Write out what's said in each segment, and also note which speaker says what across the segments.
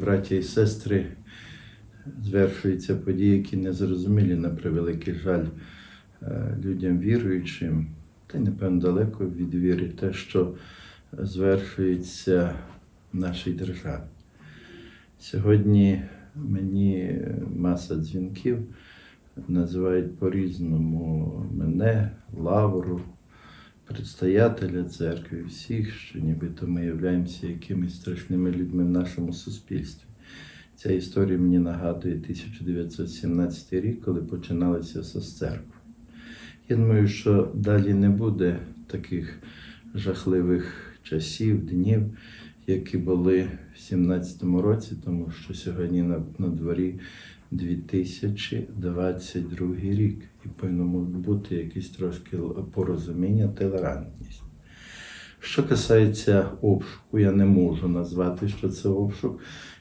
Speaker 1: браття і сестри, звершуються події, які незрозумілі на превеликий жаль е, людям віруючим, та й, напевно, далеко від віри, те, що звершується в нашій державі. Сьогодні мені маса дзвінків називають по-різному. Мене, Лавру, предстоятеля церкви, всіх, що нібито ми являємося якимись страшними людьми в нашому суспільстві. Ця історія мені нагадує 1917 рік, коли починалося все з церкви. Я думаю, що далі не буде таких жахливих часів, днів, які були в 17-му році, тому що сьогодні на, на дворі 2022 рік. І повинно бути якесь трошки порозуміння, толерантність. Що касається обшуку, я не можу назвати, що це обшук.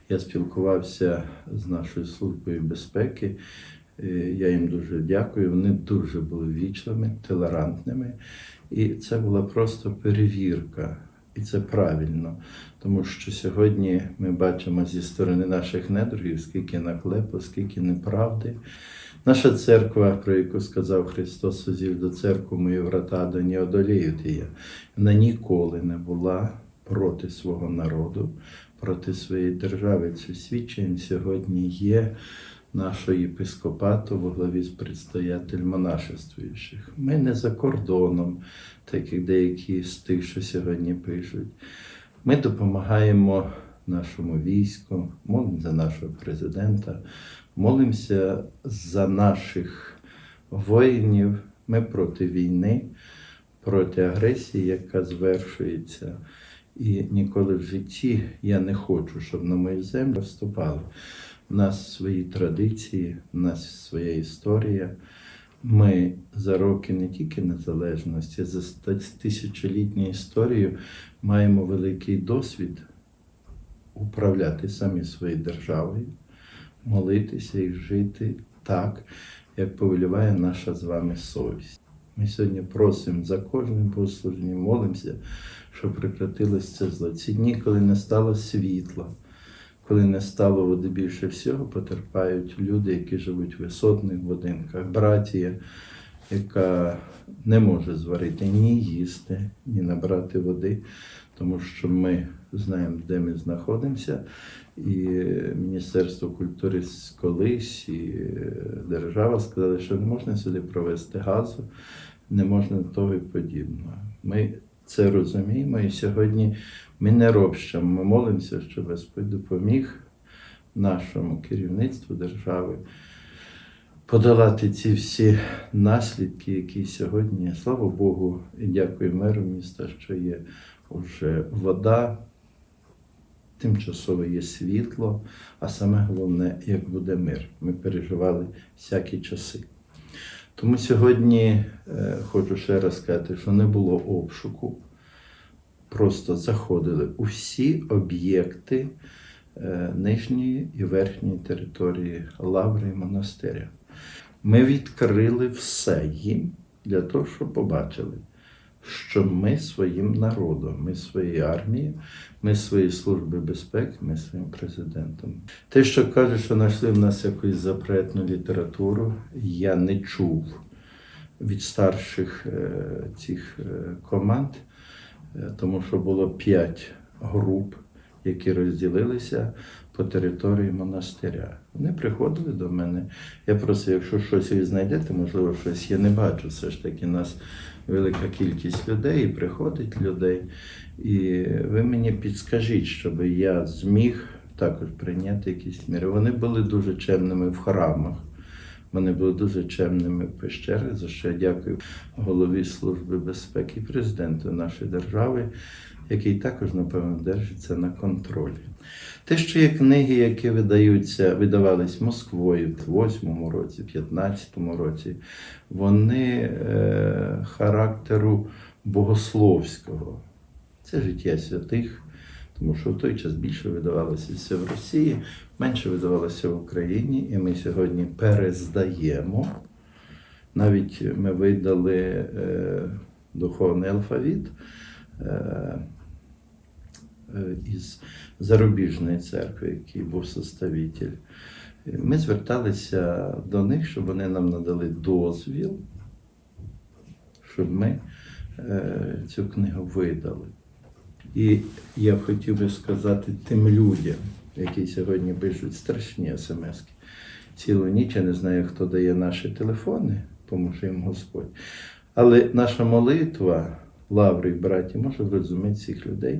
Speaker 1: Я спілкувався з нашою службою безпеки. Е, Я їм дуже дякую. Вони дуже були вічливими, толерантними. І це була просто перевірка. І це правильно, тому що сьогодні ми бачимо зі сторони наших недругів, скільки наклепу, скільки неправди. Наша церква, про яку сказав Христос, «Узів до церкви мої врата до не одоліють її. Вона ніколи не була проти свого народу, проти своєї держави. Це свідченням сьогодні є нашого єпископату во главі з предстоятель монашествуючих. Ми не за кордоном, так як деякі з тих, що сьогодні пишуть. Ми допомагаємо нашому війську, молимося за нашого президента, молимося за наших воїнів. Ми проти війни, проти агресії, яка звершується. І ніколи в житті я не хочу, щоб на мою землю вступали. У нас свої традиції, у нас своя історія. Ми за роки не тільки незалежності, за тисячолітню історію маємо великий досвід управляти самі своєю державою, молитися і жити так, як повеліває наша з вами совість. Ми сьогодні просимо за кожне богослужіння, молимося, щоб прекратилось це зло. Ці дні, коли не стало світла, коли не стало води більше всього, потерпають люди, які живуть в висотних будинках, братія, яка не може зварити ні їсти, ні набрати води, тому що ми знаємо, де ми знаходимося. І Міністерство культури колись, і держава сказали, що не можна сюди провести газу, не можна того і подібного. Ми це розуміємо, і сьогодні ми не робщимо, ми молимося, щоб Господь допоміг нашому керівництву держави подолати ці всі наслідки, які сьогодні, слава Богу, і дякую меру міста, що є вже вода, тимчасово є світло, а саме головне, як буде мир. Ми переживали всякі часи. Тому сьогодні е, хочу ще раз сказати, що не було обшуку, просто заходили у всі об'єкти е, нижньої і верхньої території Лаври і монастиря. Ми відкрили все їм для того, щоб побачили, що ми своїм народом, ми своєю армією, ми своєю службою безпеки, ми своїм президентом. Те, що кажуть, що знайшли в нас якусь запретну літературу, я не чув від старших е, цих е, команд, е, тому що було п'ять груп, які розділилися по території монастиря. Вони приходили до мене. Я просив, якщо щось ви знайдете, можливо, щось я не бачу. Все ж таки, нас велика кількість людей, і приходить людей. І ви мені підскажіть, щоб я зміг також прийняти якісь міри. Вони були дуже чемними в храмах. Вони були дуже чемними в пещерах, за що я дякую голові Служби безпеки президенту нашої держави, який також, напевно, держиться на контролі. Те, що є книги, які видаються, видавались Москвою в 8-му році, 15-му році, вони е, характеру богословського. Це життя святих, тому що в той час більше видавалося все в Росії, менше видавалося в Україні, і ми сьогодні перездаємо. Навіть ми видали е, духовний алфавіт. Е, е, із зарубіжної церкви, який був составитель. Ми зверталися до них, щоб вони нам надали дозвіл, щоб ми е, цю книгу видали. І я б хотів би сказати тим людям, які сьогодні пишуть страшні смски. Цілу ніч я не знаю, хто дає наші телефони, поможе їм Господь. Але наша молитва, лаври і браті, може врозуміти цих людей,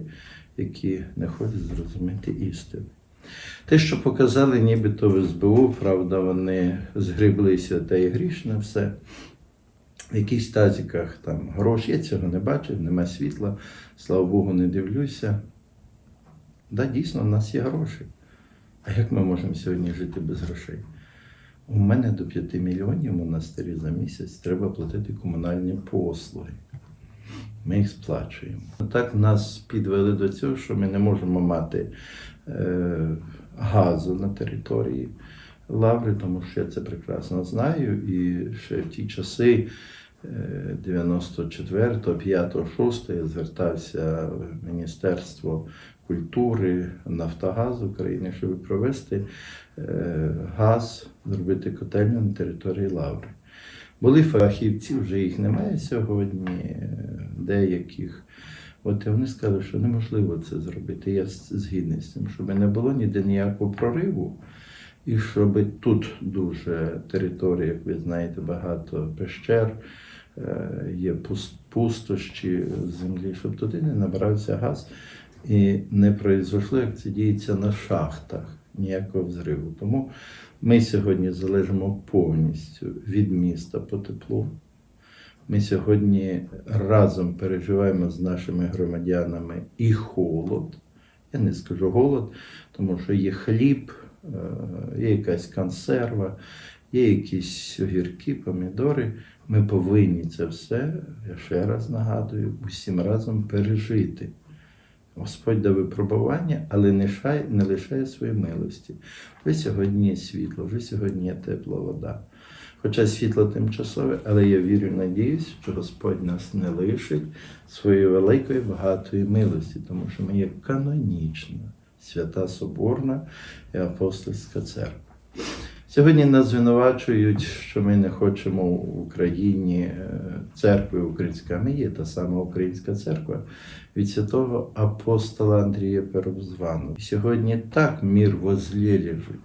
Speaker 1: які не хочуть зрозуміти істину. Те, що показали нібито в СБУ, правда, вони згріблися та і грішне все. В якихось тазиках там гроші, я цього не бачив, нема світла, слава Богу, не дивлюся. Да, дійсно, в нас є гроші. А як ми можемо сьогодні жити без грошей? У мене до 5 мільйонів монастирі за місяць треба платити комунальні послуги. Ми їх сплачуємо. Так нас підвели до цього, що ми не можемо мати е, газу на території Лаври, тому що я це прекрасно знаю. І ще в ті часи, е, 94-го, 5-го, 6-го, я звертався в Міністерство культури, Нафтогаз України, щоб провести е, газ, зробити котельню на території Лаври. Були фахівці, вже їх немає сьогодні, е, деяких. От і вони сказали, що неможливо це зробити. Я згідний з цим, щоб не було ніде ніякого прориву. І щоб тут дуже територія, як ви знаєте, багато пещер, є пус- пустощі землі, щоб туди не набрався газ і не произошло, як це діється на шахтах, ніякого взриву. Тому ми сьогодні залежимо повністю від міста по теплу. Ми сьогодні разом переживаємо з нашими громадянами і холод. Я не скажу голод, тому що є хліб, е, є якась консерва, є якісь огірки, помідори. Ми повинні це все, я ще раз нагадую, усім разом пережити. Господь дав випробування, але не, шай, не лишає своєї милості. Вже сьогодні є світло, вже сьогодні є тепла вода. Хоча світло тимчасове, але я вірю, надіюсь, що Господь нас не лишить своєї великої багатої милості, тому що ми є канонічна, свята Соборна і апостольська церква. Сьогодні нас звинувачують, що ми не хочемо в Україні е, церкви української. А Ми є та сама українська церква від святого апостола Андрія Первозваного. Сьогодні так мір возлі лежить.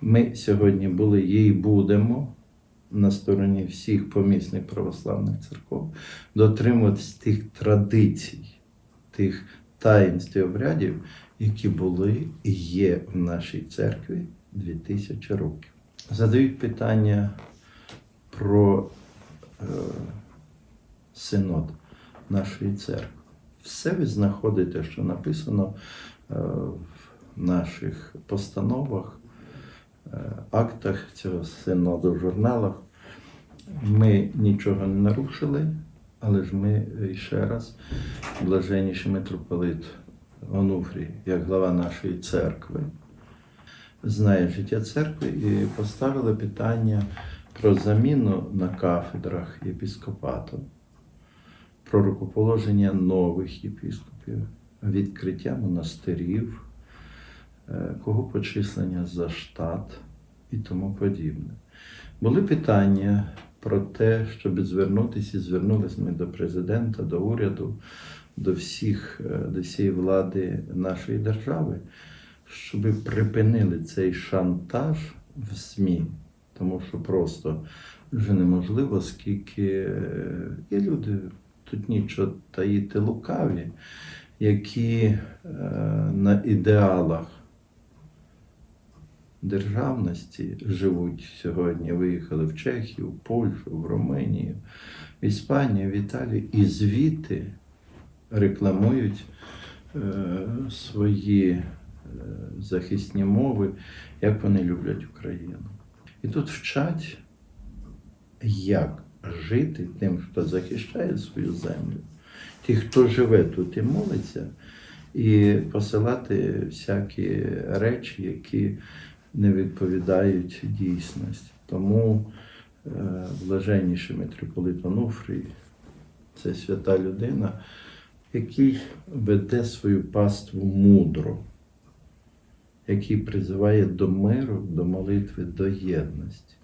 Speaker 1: Ми сьогодні були і будемо на стороні всіх помісних православних церков дотримуватись тих традицій, тих таїнств і обрядів, які були і є в нашій церкві 2000 років. Задають питання про е, синод нашої церкви. Все ви знаходите, що написано е, в наших постановах, е, актах цього синоду, в журналах. Ми нічого не нарушили, але ж ми е, ще раз, блаженніший митрополит Онуфрій, як глава нашої церкви, знає життя церкви і поставили питання про заміну на кафедрах єпіскопату, про рукоположення нових єпіскопів, відкриття монастирів, е, кого почислення за штат і тому подібне. Були питання про те, щоб звернутися, звернулися ми до президента, до уряду, до всіх, е, до всієї влади нашої держави, щоб припинили цей шантаж в СМІ, тому що просто вже неможливо, скільки е, є люди, тут нічого таїти лукаві, які е, на ідеалах державності живуть сьогодні, виїхали в Чехію, в Польщу, в Румунію, в Іспанію, в Італію, і звідти рекламують е, свої захисні мови, як вони люблять Україну. І тут вчать, як жити тим, хто захищає свою землю, ті, хто живе тут і молиться, і посилати всякі речі, які не відповідають дійсності. Тому е, блаженніший митрополит Онуфрій, це свята людина, який веде свою паству мудро, який призиває до миру, до молитви, до єдності.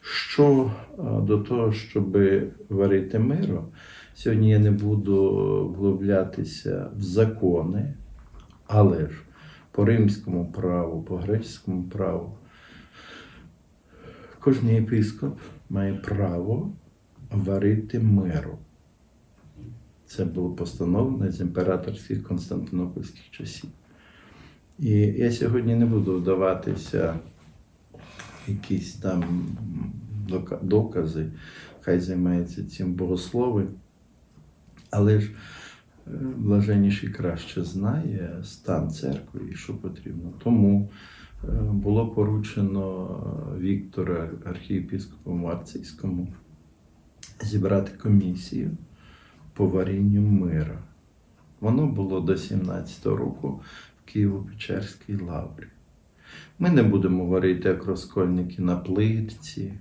Speaker 1: Що до того, щоб варити миру, сьогодні я не буду вглублятися в закони, але ж по римському праву, по грецькому праву, кожен єпископ має право варити миру. Це було постановлено з імператорських константинопольських часів. І я сьогодні не буду вдаватися якісь там докази, хай займається цим богослови, але ж е, блаженніший краще знає стан церкви і що потрібно. Тому е, було поручено Віктору архієпископу Марцийському зібрати комісію по варінню мира. Воно було до 17-го року Києво-Печерській лаврі. Ми не будемо варити як розкольники на плитці.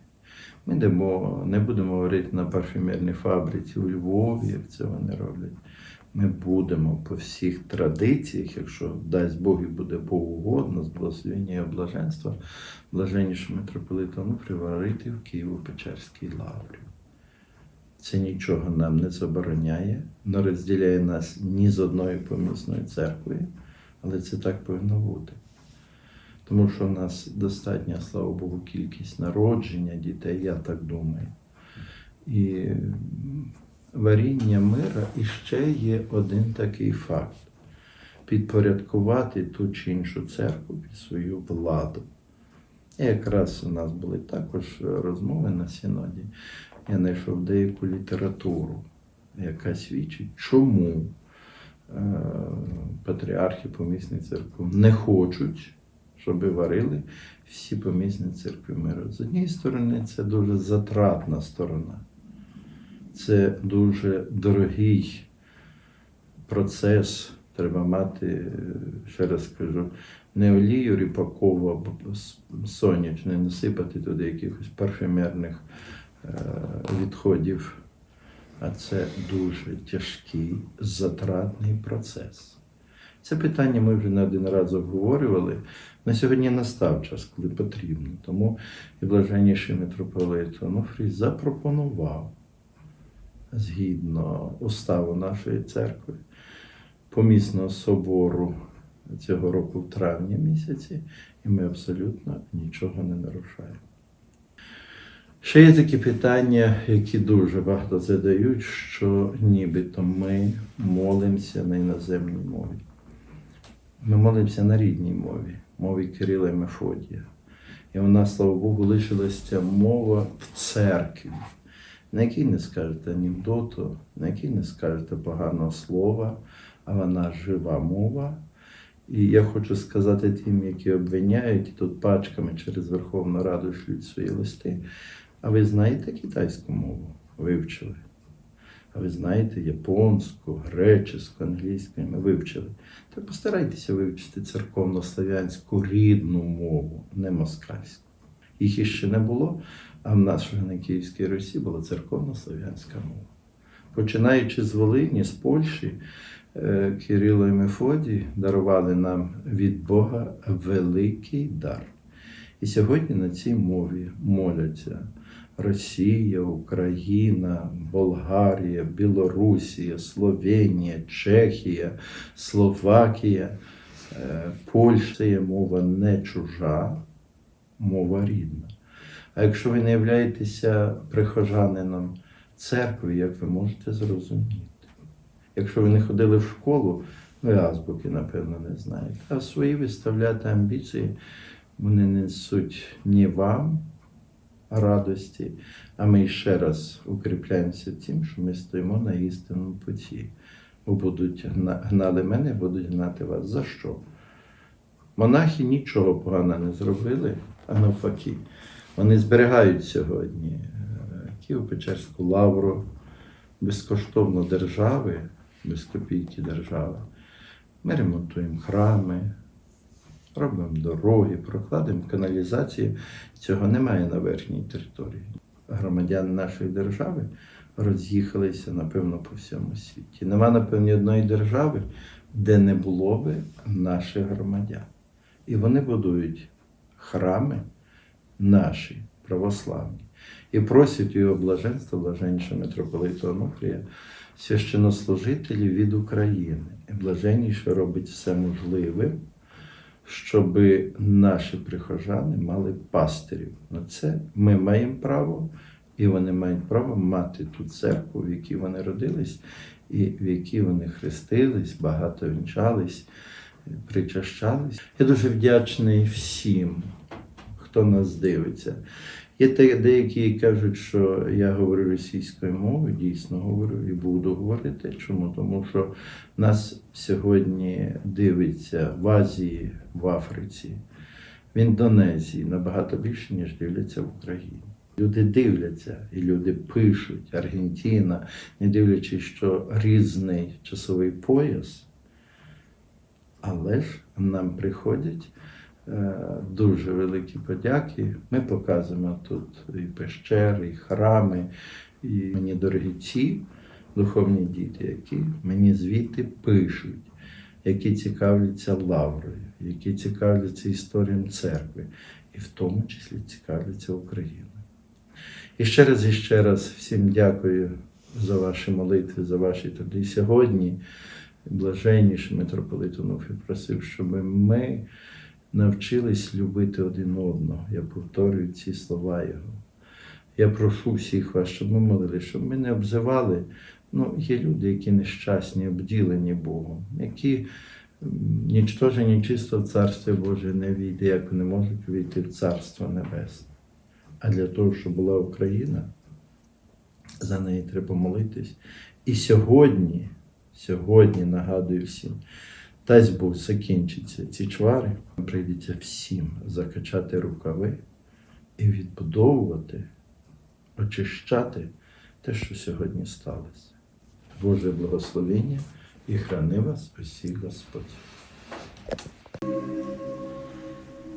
Speaker 1: Ми не бу- не будемо варити на парфюмерній фабриці у Львові, як це вони роблять. Ми будемо по всіх традиціях, якщо дасть Бог і буде Богу угодно, з благословення і блаженства, блаженнішого митрополита Онуфрія варити в Києво-Печерській лаврі. Це нічого нам не забороняє, не розділяє нас ні з одною помісною церквою, але це так повинно бути. Тому що в нас достатня, слава Богу, кількість народження дітей, я так думаю. І варіння мира іще є один такий факт: підпорядкувати ту чи іншу церкву під свою владу. І якраз у нас були також розмови на синоді. Я знайшов деяку літературу, яка свідчить, чому патріархи помісних церков не хочуть, щоб варили всі помісні церкви миру. З однієї сторони, це дуже затратна сторона. Це дуже дорогий процес. Треба мати, е, ще раз скажу, не олію ріпакову або сонячну, не насипати туди якихось парфюмерних е, відходів. А це дуже тяжкий, затратний процес. Це питання ми вже не один раз обговорювали. На сьогодні настав час, коли потрібно. Тому і блаженніший митрополит Онуфрій запропонував згідно уставу нашої церкви, помісного собору цього року в травні місяці, і ми абсолютно нічого не нарушаємо. Ще є такі питання, які дуже багато задають, що нібито ми молимося на іноземній мові. Ми молимося на рідній мові, мові Кирила і Мефодія. І у нас, слава Богу, лишилася ця мова в церкві, на якій не скажете анекдоту, на якій не скажете поганого слова, а вона жива мова. І я хочу сказати тим, які обвиняють тут пачками через Верховну Раду шлють свої листи. А ви знаєте китайську мову? Вивчили. А ви знаєте японську, греческу, англійську, ми вивчили. Так постарайтеся вивчити церковно-слав'янську рідну мову, не москальську. Їх іще не було, а в нас на Київській Русі була церковно-слав'янська мова. Починаючи з Волині, з Польщі, е, Кирило і Мефодій дарували нам від Бога великий дар. І сьогодні на цій мові моляться Росія, Україна, Болгарія, Білорусія, Словенія, Чехія, Словакія, е, Польща. Є мова не чужа, мова рідна. А якщо ви не являєтеся прихожанином церкви, як ви можете зрозуміти? Якщо ви не ходили в школу, ви азбуки, напевно, не знаєте. А свої виставляти амбіції вони несуть ні вам радості, а ми ще раз укріпляємося тим, що ми стоїмо на істинному путі. Бо будуть гна- гнали мене, будуть гнати вас. За що? Монахи нічого поганого не зробили, а навпаки. Вони зберігають сьогодні е, Києво-Печерську лавру, безкоштовно держави, без копійки держави. Ми ремонтуємо храми, робимо дороги, прокладемо каналізацію. Цього немає на верхній території. Громадяни нашої держави роз'їхалися, напевно, по всьому світі. Нема, напевно, одної держави, де не було би наших громадян. І вони будують храми наші, православні, і просять його блаженства, блаженнішого митрополита Онуфрія, священнослужителів від України. І блаженніше робить все можливе, щоб наші прихожани мали пастирів. На це ми маємо право, і вони мають право мати ту церкву, в якій вони родились, і в якій вони хрестились, багато вінчались, причащались. Я дуже вдячний всім, хто нас дивиться. Є те- деякі кажуть, що я говорю російською мовою, дійсно говорю і буду говорити. Чому? Тому що нас сьогодні дивиться в Азії, в Африці, в Індонезії набагато більше, ніж дивляться в Україні. Люди дивляться і люди пишуть Аргентина, не дивлячись, що різний часовий пояс, але ж нам приходять дуже великі подяки. Ми показуємо тут і пещери, і храми, і мені дорогі ці духовні діти, які мені звідти пишуть, які цікавляться лаврою, які цікавляться історією церкви, і в тому числі цікавляться Україною. І ще раз і ще раз всім дякую за ваші молитви, за ваші труди. Сьогодні блаженніший митрополит Онуфій просив, щоб ми навчились любити один одного. Я повторюю ці слова його. Я прошу всіх вас, щоб ми молилися, щоб ми не обзивали. Ну, є люди, які нещасні, обділені Богом, які нічтожені чисто в Царстві Боже не війде, як не можуть війти в Царство Небесне. А для того, щоб була Україна, за неї треба молитись. І сьогодні, сьогодні нагадую всім, дасть Бог закінчиться ці чвари, прийдеться всім закачати рукави і відбудовувати, очищати те, що сьогодні сталося. Боже благословення і храни вас усіх Господь.